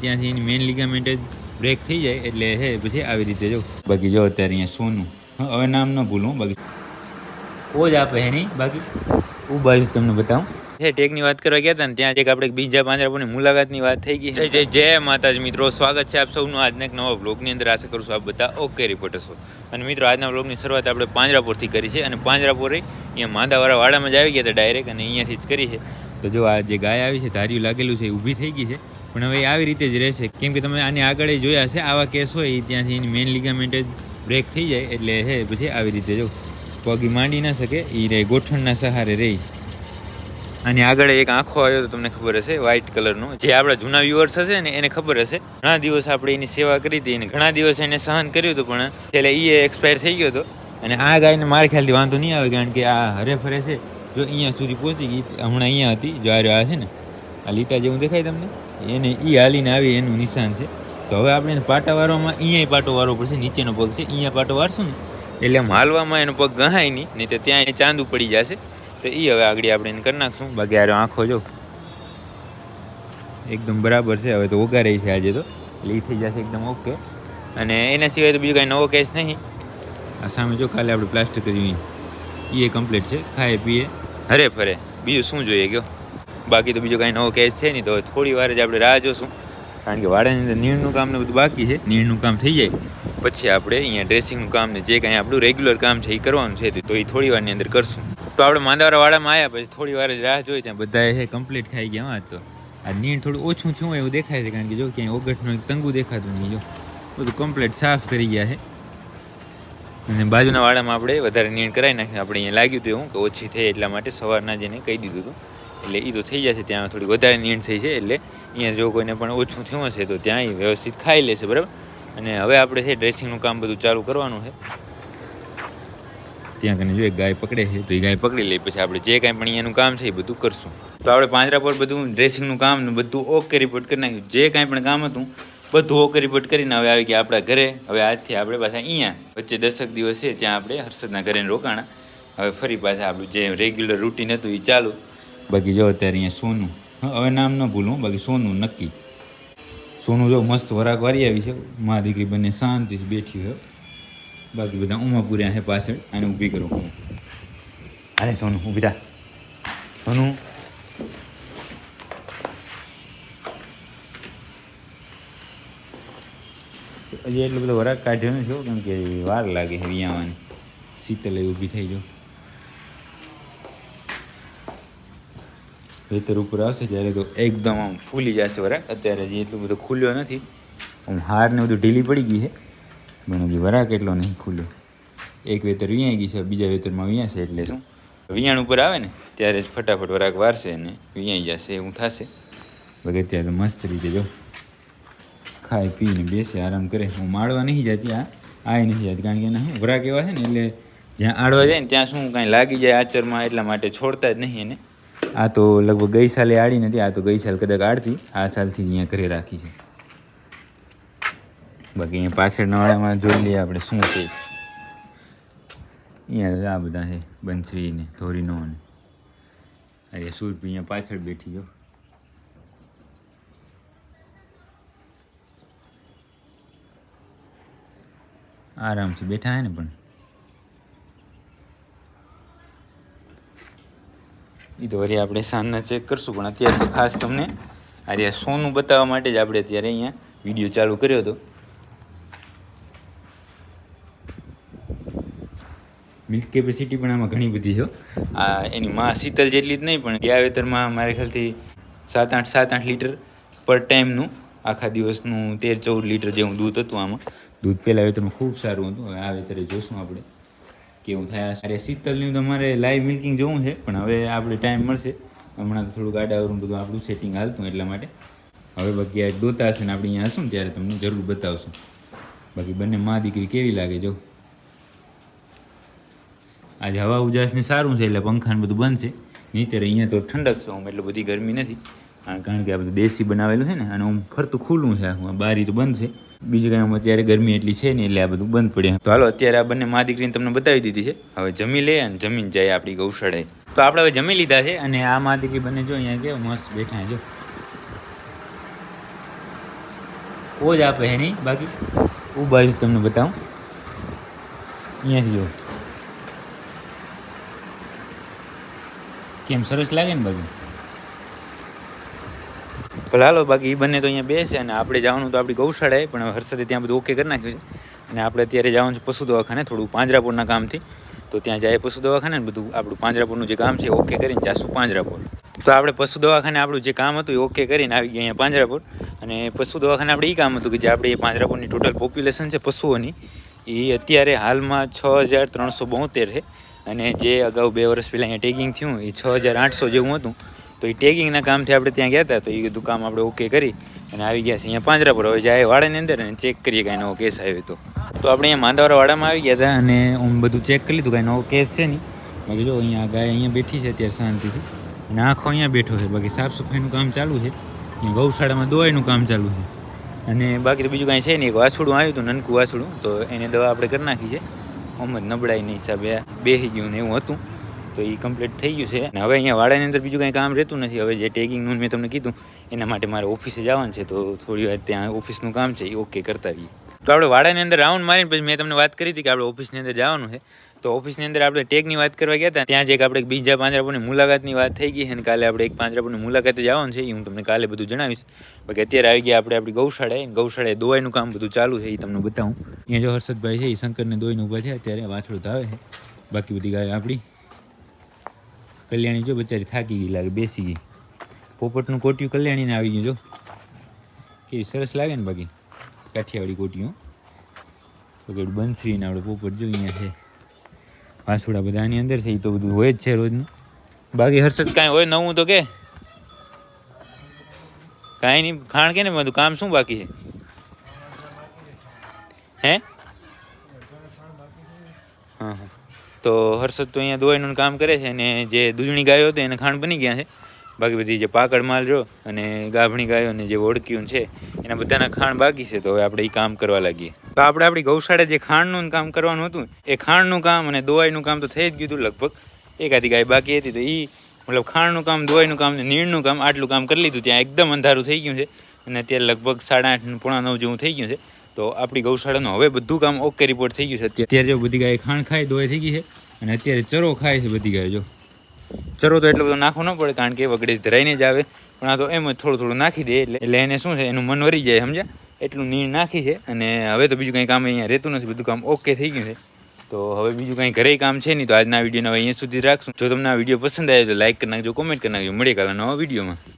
ત્યાંથી એની main ligament જ બ્રેક થઈ જાય એટલે હે, પછી આવી રીતે જો. બાકી જો અત્યારે અહીંયા સોનું. હવે નામ ન ભૂલું, બાકી. કોજ આપે હે બાકી. હું બાજુ તમને બતાવું. હે, ટેકની વાત કરવા ગયા હતા ને, ત્યાં એક આપણે બીજા પાંજરાપોની મુલાકાતની વાત થઈ ગઈ. જય જય જય માતાજી મિત્રો, સ્વાગત છે આપ સૌનું આજના એક નવા બ્લોગની અંદર. આશા કરું છું આપ બધા ઓકે રિપોર્ટર છો. અને મિત્રો, આજના બ્લોગની શરૂઆત આપણે પાંજરાપોરથી કરી છે. અને પાંજરાપોર અહીંયા માંદાવાળા વાડામાં જ આવી ગયા હતા ડાયરેક્ટ અને અહીંયાથી જ કરી છે. તો જો આ જે ગાય આવી છે, ધાર્યું લાગેલું છે, એ ઊભી થઈ ગઈ છે. પણ હવે આવી રીતે જ રહેશે. કેમ કે તમે આની આગળ જોયા હશે આવા કેસ હોય ત્યાંથી એની મેઇન લિગામેન્ટ જ બ્રેક થઈ જાય, એટલે હે, પછી આવી રીતે જો પગ માંડી ના શકે એ રહે, ગોઠણના સહારે રહી. આની આગળ એક આંખો આવ્યો તો તમને ખબર હશે વ્હાઇટ કલરનો જે આપણા જૂના વ્યુઅર્સ હશે ને, એને ખબર હશે. ઘણા દિવસ આપણે એની સેવા કરી હતી, અને ઘણા દિવસ એને સહન કર્યું હતું, પણ એટલે એ એક્સપાયર થઈ ગયો હતો. અને આ ગાયને મારા ખ્યાલથી વાંધો નહીં આવે, કારણ કે આ હરે ફરે છે, જો અહીંયા સુધી પહોંચી ગઈ, હમણાં અહીંયા હતી, જો આ છે ને, આ લીટા જેવું દેખાય તમને? એને એ હાલીને આવી, એનું નિશાન છે. તો હવે આપણે પાટા વારવામાં અહીંયા પાટો વારવો પડશે, નીચેનો પગ છે અહીંયા પાટો વારશું ને. એટલે આમ હાલવામાં એનો પગ ગહાય નહીં નહીં તો ત્યાં એને ચાંદુ પડી જશે. તો એ હવે આગળ આપણે એને કરી નાખશું. બાકી આરો આંખો, જો. એકદમ બરાબર છે, હવે તો ઓગારે છે આજે તો. એટલે એ થઈ જશે એકદમ ઓકે અને એના સિવાય તો બીજો કાંઈ નવો કેસ નહીં. આ સામે જો કાલે આપણે પ્લાસ્ટર કર્યું એ કમ્પ્લીટ છે, ખાય, પીએ. હરે ફરે, બીજું શું જોઈએ ગયો? બાકી તો બીજો કાંઈ નવો કેસ છે નહીં, તો હવે થોડી વાર જ આપણે રાહ જોશું. કારણ કે વાડાની અંદર નીણનું કામ ને બધું બાકી છે. નીણનું કામ થઈ જાય. પછી આપણે અહીંયા ડ્રેસિંગનું કામ ને જે કાંઈ આપણું રેગ્યુલર કામ છે, એ કરવાનું છે, તો એ થોડી વારની અંદર કરશું. તો આપણે માંદાવાળા વાડામાં આવ્યા પછી થોડી વાર જ રાહ જોઈ, ત્યાં બધા એ કમ્પ્લીટ ખાઈ ગયા, હા, તો આ નીણ થોડું ઓછું થયું હોય એવું દેખાય છે, કારણ કે જો ક્યાંય ઓગઠનું એક તંગું દેખાતું નહીં, જો. બધું કમ્પ્લીટ સાફ કરી ગયા છે. અને બાજુના વાડામાં આપણે વધારે નીણ કરાવી નાખ્યું. આપણે અહીંયા લાગ્યું હતું એવું કે ઓછી થઈ એટલા માટે સવારના જેને કહી દીધું હતું. એટલે એ તો થઈ જશે, ત્યાં થોડી વધારે નીણ થઈ છે એટલે અહીંયા જો કોઈને પણ ઓછું થયું હશે તો ત્યાં વ્યવસ્થિત ખાઈ લેશે, બરાબર? અને હવે આપણે છે ડ્રેસિંગનું કામ બધું ચાલુ કરવાનું છે. ત્યાં કને જો એક ગાય પકડે છે, તો એ ગાય પકડી લઈ પછી આપણે જે કાંઈ પણ અહીંયાનું કામ છે એ બધું કરશું. તો આપણે પાંજરા પર બધું ડ્રેસિંગનું કામ બધું ઓકે રિપોર્ટ કરી નાખ્યું. જે કાંઈ પણ કામ હતું, બધું ઓકે રિપોર્ટ કરીને હવે આવી ગયા આપણા ઘરે. હવે આજથી આપણે પાછા અહીંયા, વચ્ચે દસક દિવસ છે, ત્યાં આપણે હર્ષદના ઘરે રોકાણા. હવે ફરી પાછા આપણું જે રેગ્યુલર રૂટીન હતું એ ચાલુ. બાકી જો અત્યારે અહીંયા સોનું. હવે નામ ન ભૂલું બાકી સોનું નક્કી. સોનું જો મસ્ત વરાક વારી આવી છે. મા દીકરી બંને શાંતિથી બેઠી હોય. બાકી બધા ઉમા પૂર્યા છે પાછળ, આને ઊભી કરું. હું અરે સોનું, ઊભી થા. સોનું. હજી એટલો બધો વરાક કાઢ્યો નથી કેમ કે વાર લાગે છે વિયાવાની. શીતલ ઊભી થઈ જાઓ વેતર ઉપર આવશે ત્યારે તો એકદમ આમ ફૂલી જશે વરાક અત્યારે હજી એટલું બધું ખુલ્યો નથી. આમ હાર ને બધું ઢીલી પડી ગઈ છે. પણ હજી વરાક એટલો નહીં ખુલ્યો. એક વેતર વિયાઈ ગઈ છે, બીજા વેતરમાં વિયાશે એટલે શું? વિયાણ ઉપર આવે ને, ત્યારે જ ફટાફટ વરાક વારશે અને વિયાઈ જશે, એવું થશે. બાકી અત્યારે તો મસ્ત રીતે જો ખાઈ પીને બેસે, આરામ કરે. હું માળવા નહીં જતી, આ આય નથી જતી, કારણ કે એના વરાક એવા છે ને, એટલે જ્યાં આડવા જાય ને ત્યાં શું કાંઈ લાગી જાય આચરમાં એટલા માટે છોડતા જ નહીં એને. આ તો લગભગ ગઈ સાલે આડી નથી આ તો ગઈ સાલ કદાચ આડતી. આ સાલથી અહીંયા ઘરે રાખી છે. બાકી અહીંયા પાછળના વાળામાં જોઈ લઈએ આપણે શું છે. અહીંયા આ બધા છે બંસરી ને ધોરીનો ને અરે સુરભી અહીંયા પાછળ બેઠી ગયો આરામથી બેઠા હે ને પણ. એ તો વળી આપણે સાંજના ચેક કરશું. પણ અત્યારે તો ખાસ તમને અરે સોનું બતાવવા માટે જ આપણે અત્યારે અહીંયા વીડિયો ચાલુ કર્યો હતો. મિલ્ક કેપેસિટી પણ આમાં ઘણી બધી છે આ એની માં શીતલ જેટલી જ નહીં પણ ગયા વેતરમાં મારા ખ્યાલથી સાત આઠ સાત આઠ લીટર પર ટાઈમનું આખા દિવસનું તેર ચૌદ લીટર જેવું દૂધ હતું આમાં. દૂધ પહેલાં વેતરમાં ખૂબ સારું હતું હવે આ વેતરે જોશું આપણે. કેવું થાય. અરે શીતલનું તમારે લાઈવ મિલ્કિંગ જોવું છે, પણ હવે આપણે ટાઈમ મળશે. હમણાં થોડુંક આડાવરું બધું આપણું સેટિંગ હાલતું એટલા માટે. હવે બાકી આ દોતા હશે ને આપણે અહીંયા હશું ને ત્યારે તમને જરૂર બતાવશું. બાકી બંને મા દીકરી કેવી લાગે જો? આજે હવા ઉજાસને સારું છે એટલે પંખાને બધું બંધ છે. નહીંતર અહીંયા તો ઠંડક છે હું એટલે બધી ગરમી નથી. કારણ કે આ બધું દેશી બનાવેલું છે ને, અને આમ ફરતું ખુલ્લું છે આખું બારી તો બંધ છે. બીજું કાંઈ અત્યારે ગરમી એટલી છે ને, એટલે આ બધું બંધ પડે તો હાલો, અત્યારે આ બંને મા દીકરીને તમને બતાવી દીધી છે. હવે જમી લે અને જમીન જાય આપણી ગૌશાળાએ. તો આપણે હવે જમી લીધા છે, અને આ મા દીકરી બંને જો અહીંયા કે મસ્ત બેઠા જો. ઓજ આપે હે નહીં બાકી હું બાજુ તમને બતાવું. અહીંયાથી જો. કેમ સરસ લાગે ને બાકી ભલે હાલો બાકી એ બંને તો અહીંયા બેસે અને આપણે જવાનું તો આપણી ગૌશાળાએ પણ હર્ષદે ત્યાં બધું ઓકે કરી નાખ્યું છે. અને આપણે અત્યારે જવાનું છે પશુ દવાખાને, થોડું પાંજરાપુરના કામથી. તો ત્યાં જાય પશુ દવાખાને બધું, આપણું પાંજરાપુરનું જે કામ છે ઓકે કરીને જાશું પાંજરાપુર તો આપણે પશુ દવાખાને આપણું જે કામ હતું એ ઓકે કરીને આવી ગયા અહીંયા પાંજરાપુર અને પશુ દવાખાને આપણે એ કામ હતું કે જે આપણે પાંજરાપુરની ટોટલ પોપ્યુલેશન છે પશુઓની, એ અત્યારે હાલમાં છ હજાર ત્રણસો બોતેર છે. અને જે અગાઉ બે વર્ષ પહેલાં અહીંયા ટેગિંગ થયું એ છ હજાર આઠસો જેવું હતું. તો એ ટેગિંગના કામથી આપણે ત્યાં ગયા હતા તો એ કીધું કામ આપણે ઓકે કરી અને આવી ગયા છે અહીંયા પાંજરાપુર હવે જાય વાડાની અંદર અને ચેક કરીએ કાંઈ નવો કેસ આવ્યો તો. તો આપણે અહીંયા માંદાવાળા વાડામાં આવી ગયા હતા અને હું બધું ચેક કરી લીધું, કાંઈ નવો કેસ છે નહીં. બાકી જો અહીંયા ગાય અહીંયા બેઠી છે અત્યારે શાંતિથી. અને આખો અહીંયા બેઠો છે. બાકી સાફ સફાઈનું કામ ચાલુ છે. અહીંયા ગૌશાળામાં દવાઈનું કામ ચાલુ છે. અને બાકી બીજું કાંઈ છે નહીં. એક વાછુડું આવ્યું હતું, નનકું વાછુડું તો એને દવા આપણે કરી નાખી છે. આમ જ નબળાઈના હિસાબે બેસી ગયું ને એવું હતું. તો એ કમ્પ્લીટ થઈ ગયું છે. અને હવે અહીંયા વાડાની અંદર બીજું કંઈ કામ રહેતું નથી. હવે જે ટેગિંગનું મેં તમને કીધું, એના માટે મારે ઓફિસે જવાનું છે. તો થોડી વાર ત્યાં ઓફિસનું કામ છે એ ઓકે કરતા આવીએ તો આપણે વાડાની અંદર રાઉન્ડ મારીને પછી મેં તમને વાત કરી હતી કે આપણે ઓફિસની અંદર જવાનું છે. તો ઓફિસની અંદર આપણે ટેગની વાત કરવા ગયા હતા. ત્યાં જ એક આપણે બીજા પાંજરાપોની મુલાકાતની વાત થઈ ગઈ અને કાલે આપણે એક પાંજરાપોની મુલાકાતે જવાનું છે. એ હું તમને કાલે બધું જણાવીશ. બાકી અત્યારે આવી ગયા આપણે આપણી ગૌશાળાએ. ગૌશાળાએ દોવાઈનું કામ બધું ચાલુ છે એ તમને બતાવું. અહીંયા જો હર્ષદભાઈ છે એ શંકરને દોઈને ઊભા છે. અત્યારે વાછડું ધાવે છે. બાકી બધી ગાય આપણી. કલ્યાણી જો બચારી થાકી ગઈ લાગે, બેસી ગઈ. પોપટનું કોટિયું કલ્યાણીને આવી ગયું જો. કેવી સરસ લાગે ને બાકી? કાઠિયાવાડી કોટિયું પગડ બંસરીને આપણે પોપટ જો અહીંયા છે. વાસુડા બધા આની અંદર છે એ તો બધું હોય જ છે રોજનું. બાકી હર્ષદ કાંઈ હોય નવું તો કે? કાંઈ નહીં, ખાણ કે ને બધું? કામ શું બાકી છે? હે હા હા તો હર્ષદ તો અહીંયા દવાઈનું કામ કરે છે અને જે દૂધણી ગાયો હતી એને ખાંડ બની ગયા છે. બાકી બધી જે પાકડ માલ જો અને ગાભણી ગાયો અને જે ઓળખ્યું છે, એના બધાના ખાંડ બાકી છે. તો હવે આપણે એ કામ કરવા લાગીએ. તો આપણે આપણી ગૌશાળા જે ખાંડનું કામ કરવાનું હતું, એ ખાંડનું કામ અને દવાઈનું કામ તો થઈ જ ગયું હતું લગભગ. એકાદી ગાય બાકી હતી તો એ મતલબ ખાંડનું કામ દવાઈનું કામ નીણનું કામ આટલું કામ કરી લીધું. ત્યાં એકદમ અંધારું થઈ ગયું છે. અને અત્યારે લગભગ સાડા આઠ પોણા નવ જેવું થઈ ગયું છે. તો આપણી ગૌશાળાનું હવે બધું કામ ઓકે રિપોર્ટ થઈ ગયું છે. અત્યારે જો બધી ગાય ખાંડ ખાય, દોય થઈ ગઈ છે અને અત્યારે ચરો ખાય છે બધી ગાય જો. ચરો તો એટલો બધો નાખવો ન પડે કારણ કે વગડે ધરાઈને જ આવે. પણ આ તો એમ જ થોડું થોડું નાખી દે એટલે એટલે એને શું છે, એનું મન વરી જાય, સમજ્યા? એટલું નીણ નાખી છે અને હવે તો બીજું કંઈ કામ અહીંયા રહેતું નથી, બધું કામ ઓકે થઈ ગયું છે. તો હવે બીજું કંઈ ઘરે કામ છે નહીં, તો આજના વિડીયોને હવે અહીંયા સુધી રાખશું. જો તમને આ વીડિયો પસંદ આવે તો લાઈક કરી નાખજો કોમેન્ટ કરી નાખજો. મળીએ કાલે નવા વિડીયોમાં.